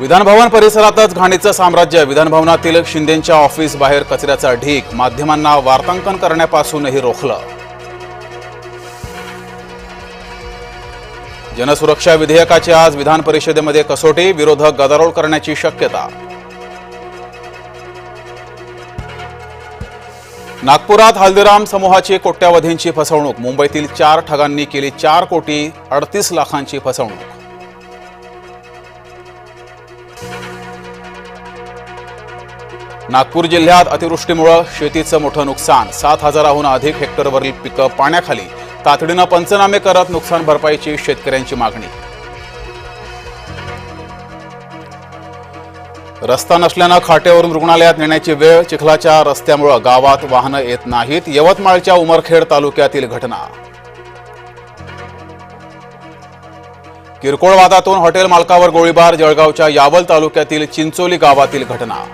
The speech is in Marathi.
विधानभवन परिसरातच घाणीचं साम्राज्य विधानभवनातील शिंदेच्या ऑफिस बाहेर कचऱ्याचा ढीक माध्यमांना वार्तांकन करण्यापासूनही रोखलं. जनसुरक्षा विधेयकाची आज विधान परिषदेमध्ये कसोटी विरोधक गदारोळ करण्याची शक्यता. नागपुरात हल्दीराम समूहाची कोट्यावधींची फसवणूक मुंबईतील चार ठगांनी केली चार कोटी अडतीस लाखांची फसवणूक. नागपूर जिल्ह्यात अतिवृष्टीमुळं शेतीचं मोठं नुकसान. सात हजाराहून अधिक हेक्टरवरील पिकं पाण्याखाली. तातडीनं पंचनामे करत नुकसान भरपाईची शेतकऱ्यांची मागणी. रस्ता नसल्यानं खाटेवरून रुग्णालयात नेण्याची वेळ चिखलाच्या रस्त्यामुळं गावात वाहनं येत नाहीत. यवतमाळच्या उमरखेड तालुक्यातील घटना. किरकोळ वादातून हॉटेल मालकावर गोळीबार जळगावच्या यावल तालुक्यातील चिंचोली गावातील घटना.